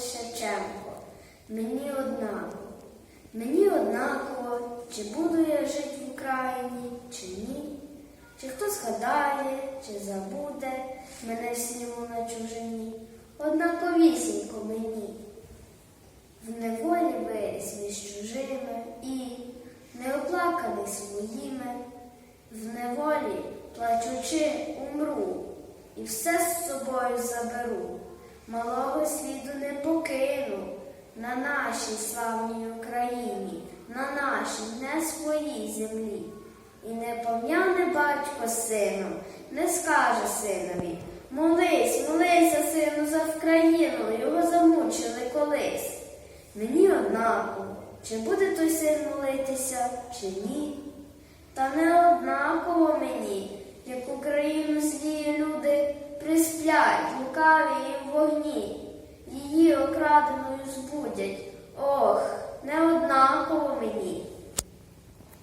Шевченко. Мені однаково, мені однаково, чи буду я жити в Україні, чи ні. Чи хто згадає, чи забуде мене сніму на чужині, однаковісінько мені. В неволі виріс між чужими і не оплаканий своїми, в неволі, плачучи, умру, і все з собою заберу. Малого світу не покину на нашій славній Україні, на нашій не своїй землі. І не пом'яне батько сином, не скаже синові. Молись, молися, сину, за Вкраїну, його замучили колись. Мені однаково, чи буде той син молитися, чи ні. Лукаві в вогні, її окраденою збудять.